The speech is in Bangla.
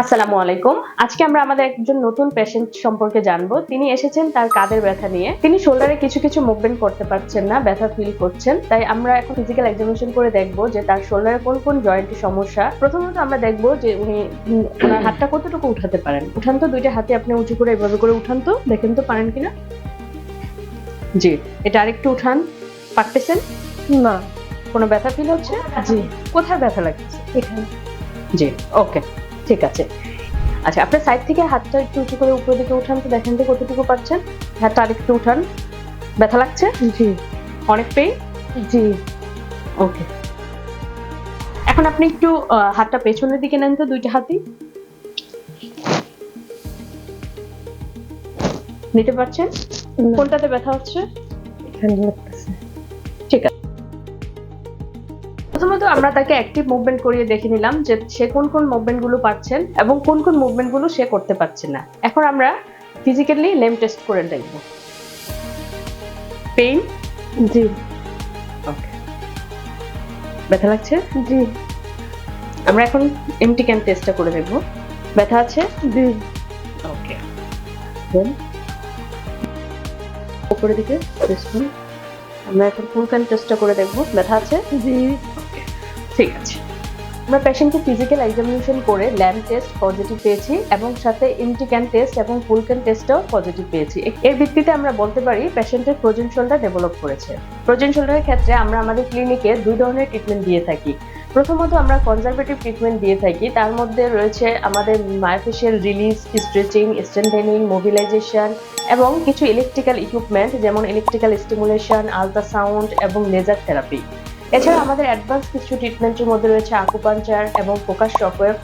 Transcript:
আসসালামু আলাইকুম। আজকে আমরা আমাদের একজন নতুন পেশেন্ট সম্পর্কে জানব। তিনি এসেছেন তার কাঁধের ব্যথা নিয়ে। তিনি শোল্ডারে কিছু কিছু মুভমেন্ট করতে পারছেন না ব্যথা ফিল করছেন। তাই আমরা এখন ফিজিক্যাল এক্সামিনেশন করে দেখব যে তার শোল্ডারে কোন কোন জয়েন্টের সমস্যা। প্রথমত আমরা দেখব যে উনি ওনার হাতটা কতটুকু উঠাতে পারেন? উঠান তো দুইটা হাতে আপনি উঁচু করে এভাবে করে উঠান তো। দেখেন তো পারেন কিনা? জি এটা আরেকটু উঠান। পারতেছেন? না। কোনো ব্যথা ফিল হচ্ছে? জি। কোথায় ব্যথা লাগছে? এখানে। জি ওকে ঠিক আছে। আচ্ছা আপনার সাইড থেকে হাতটা একটু উঁচু করে উপরের দিকে উঠান তো দেখেন তো কতটুকু পাচ্ছেন হাতটা আরেকটু উঠান। ব্যথা লাগছে? জি। অনেক পেইন জি। ওকে এখন আপনি একটু হাতটা পেছনের দিকে নেন তো দুইটা হাতই। নিতে পারছেন? কোনটাতে ব্যথা হচ্ছে? এখানে লাগতেছে। প্রথমত আমরা তাকে অ্যাক্টিভ মুভমেন্ট করিয়ে দেখে নিলাম যে সে কোন কোন মুভমেন্টগুলো পাচ্ছেন এবং কোন কোন মুভমেন্টগুলো সে করতে পারছে না। এখন আমরা ফিজিক্যালি লেম টেস্ট করে দেখব। পেইন জি। ওকে ব্যথা লাগছে? জি। আমরা এখন এমটি ক্যান টেস্টটা করে দেখব। ব্যথা আছে? জি। ওকে দেন উপরের দিকে টেস্ট করুন। আমরা এখন ফুল ক্যান টেস্টটা করে দেখব। ব্যথা আছে? জি। ঠিক আছে। আমরা পেশেন্টকে ফিজিক্যাল এক্সামিনেশন করে ল্যাব টেস্ট পজিটিভ পেয়েছি এবং সাথে ইন্টিক্যান টেস্ট এবং ফুলক্যান টেস্টও পজিটিভ পেয়েছি। এর ভিত্তিতে আমরা বলতে পারি পেশেন্টের ফ্রোজেন শোল্ডার ডেভেলপ করেছে। ফ্রোজেন শোল্ডারের ক্ষেত্রে আমরা আমাদের ক্লিনিকে দুই ধরনের ট্রিটমেন্ট দিয়ে থাকি। প্রথমত আমরা কনজারভেটিভ ট্রিটমেন্ট দিয়ে থাকি। তার মধ্যে রয়েছে আমাদের myofascial release stretching strengthening mobilisation এবং কিছু ইলেকট্রিক্যাল ইকুইপমেন্ট যেমন ইলেকট্রিক্যাল স্টিমুলেশন আলট্রাসাউন্ড এবং লেজার থেরাপি এছাড়া আমাদের অ্যাডভান্স কিছু ট্রিটমেন্টের মধ্যে রয়েছে আকুপাঞ্চার এবং ফোকাস শকওয়েভ